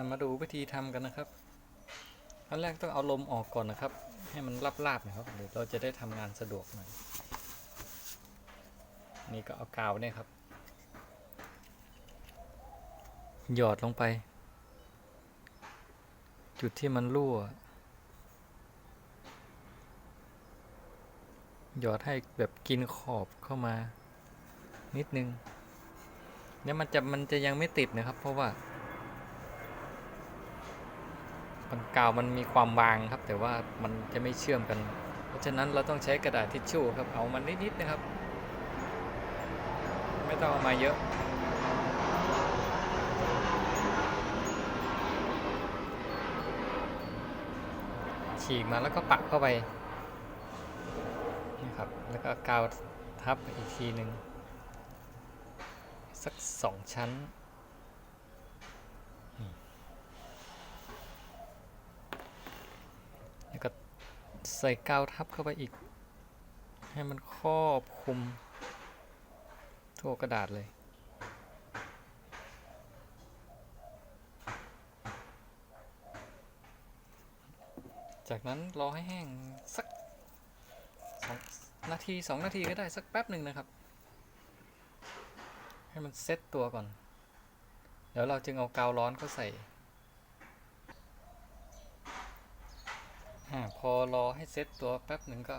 ามาดูวิธีทำกันนะครับขั้นแรกต้องเอาลมออกก่อนนะครับ ให้มันลาบๆหนะครับเดี๋ยวเราจะได้ทำงานสะดวกหน่อยนี่ก็เอากาวเนี่ยครับ หยอดลงไป จุดที่มันรั่ว หยอดให้แบบกินขอบเข้ามานิดนึงเนี่ยมันจะมันจะยังไม่ติดนะครับ เพราะว่า มันกาวมันมีความบางครับ แต่ว่ามันจะไม่เชื่อมกัน เพราะฉะนั้นเราต้องใช้กระดาษทิชชู่ครับเอามันนิดๆนะครับ ไม่ต้องเอามาเยอะฉีกมาแล้วก็ปักเข้าไปนี่ครับ แล้วก็กาวทับอีกทีหนึ่งสักสองชั้น แล้วก็ ใส่กาวทับเข้าไปอีก ให้มันครอบคลุม ทั่วกระดาษเลย จากนั้นรอให้แห้งสักสองนาทีสองนาทีก็ได้สักแป๊บหนึ่งนะครับ ให้มันเซ็ตตัวก่อน เดี๋ยวเราจึงเอากาวร้อนเข้าใส่ อา พอรอให้เซตตัวแป๊บหนึ่งก็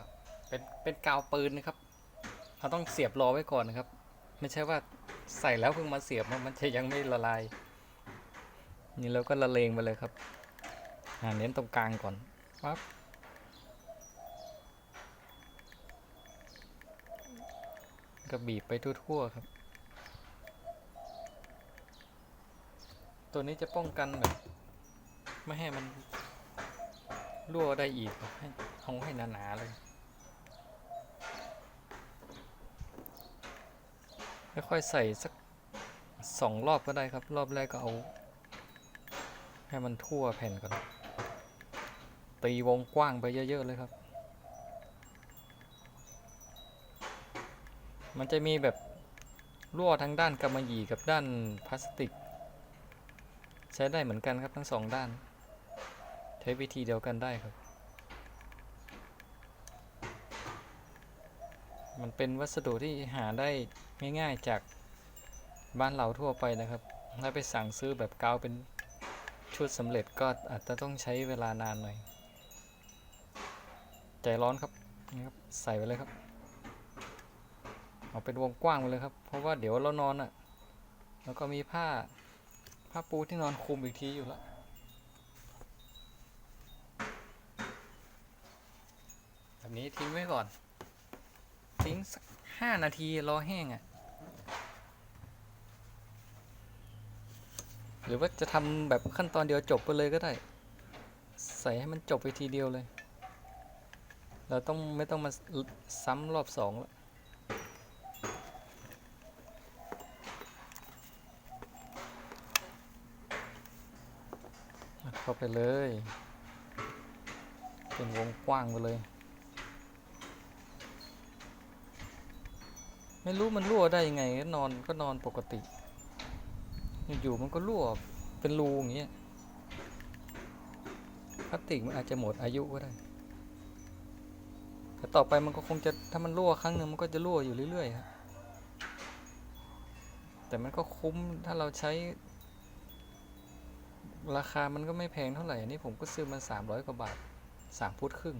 เป็นเป็นกาวปืนนะครับ เราต้องเสียบรอไว้ก่อนนะครับ ไม่ใช่ว่าใส่แล้วเพิ่งมาเสียบนะมันจะยังไม่ละลาย นี่เราก็ละเลงไปเลยครับอ่าเน้นตรงกลางก่อนปั๊บก็บีบไปทั่วๆครับ ตัวนี้จะป้องกันแบบ ไม่ให้มัน รั่วได้อีกครับให้เอาให้หนาๆเลย ค่อยๆใส่สักสองรอบก็ได้ครับ รอบแรกก็เอา ให้มันทั่วแผ่นก่อน ตีวงกว้างไปเยอะๆเลยครับ มันจะมีแบบรั่วทั้งด้านกำมะหยี่กับด้านพลาสติก ใช้ได้เหมือนกันครับทั้งสองด้าน ใช้วิธีเดียวกันได้ครับ มันเป็นวัสดุที่หาได้ง่ายๆจากบ้านเราทั่วไปนะครับ ถ้าไปสั่งซื้อแบบกาวเป็นชุดสำเร็จก็อาจจะต้องใช้เวลานานหน่อย ใจร้อนครับนี่ครับ ใส่ไปเลยครับ เอาเป็นวงกว้างไปเลยครับ เพราะว่าเดี๋ยวเรานอนอะ่ะ แล้วก็มีผ้าผ้าปูที่นอนคลุมอีกทีอยู่แล้ว แบบนี้ทิ้งไว้ก่อน ทิ้งสักห้านาทีรอแห้งอะ่ะ หรือว่าจะทำแบบขั้นตอนเดียวจบไปเลยก็ได้ ใส่ให้มันจบไปทีเดียวเลย เราต้องไม่ต้องมาซ้ำรอบสองแล้วเข้าไปเลย เป็นวงกว้างไปเลย ไม่รู้มันรั่วได้ยังไงก็นอนก็นอนปกติ อยู่ๆมันก็รั่วเป็นรูอย่างเงี้ยพลาสติกมันอาจจะหมดอายุก็ได้แต่ต่อไปมันก็คงจะถ้ามันรั่วครั้งหนึ่งมันก็จะรั่วอยู่เรื่อยๆครับแต่มันก็คุ้มถ้าเราใช้ ราคามันก็ไม่แพงเท่าไหร่อันนี้ผมก็ซื้อมาสามร้อยกว่าบาทสามฟุตครึ่ง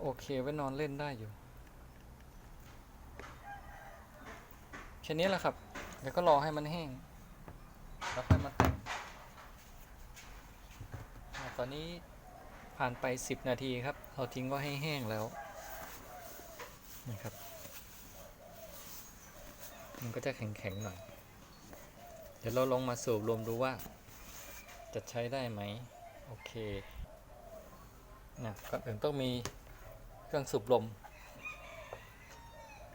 โอเคไว้นอนเล่นได้อยู่แค่นี้แหละครับ เดี๋ยวก็รอให้มันแห้ง แล้วค่อยมาแต่งตอนนี้ผ่านไป 10 นาทีครับ เราทิ้งก็ให้แห้งแล้วนี่ครับ มันก็จะแข็งๆหน่อย เดี๋ยวเราลองมาสูบรวมดูว่า จะใช้ได้ไหม โอเคนะก่อนอื่นต้องมี เครื่องสูบลม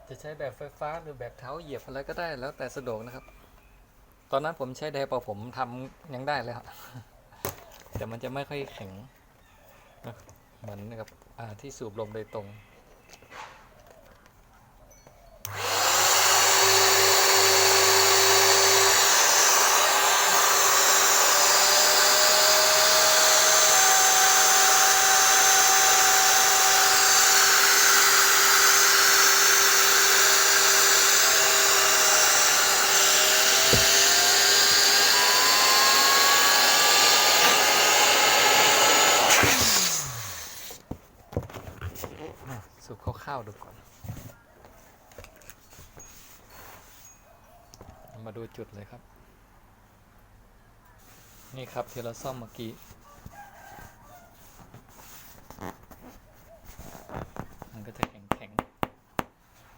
จะใช้แบบไฟฟ้าหรือแบบเท้าเหยียบอะไรก็ได้แล้วแต่สะดวกนะครับ ตอนนั้นผมใช้ไดร์เป่าผมทำยังได้เลยครับแต่มันจะไม่ค่อยแข็งเหมือนกับที่สูบลมโดยตรง ร่าวดูก่อน มาดูจุดเลยครับ นี่ครับที่เราซ่อมเมื่อกี้มันก็จะแข็งแข็ง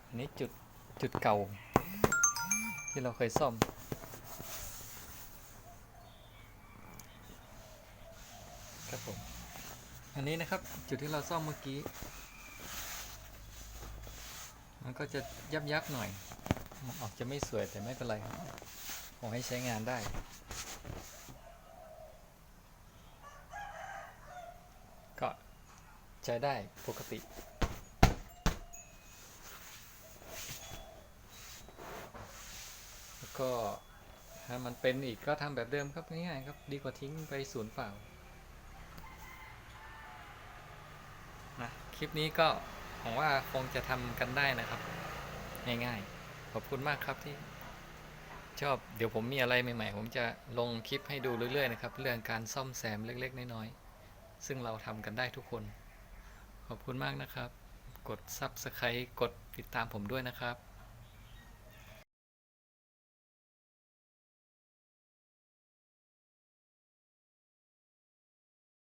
อันนี้จุดจุดเก่า ที่เราเคยซ่อมครับผมอันนี้นะครับจุดที่เราซ่อมเมื่อกี้ ก็จะยับยับหน่อย ออกจะไม่สวยแต่ไม่เป็นไรครับขอให้ใช้งานได้ก็ใช้ได้ปกติแล้วก็ถ้ามันเป็นอีกก็ทำแบบเดิมครับง่ายๆครับดีกว่าทิ้งไปศูนย์เปล่านะคลิปนี้ก็ หวังว่าคงจะทำกันได้นะครับ ง่ายๆ ขอบคุณมากครับที่ชอบเดี๋ยวผมมีอะไรใหม่ๆ ผมจะลงคลิปให้ดูเรื่อยๆนะครับ เรื่องการซ่อมแซมเล็กๆ น้อยๆ ซึ่งเราทำกันได้ทุกคน ขอบคุณมากนะครับ กด Subscribe กดติดตามผมด้วยนะครับ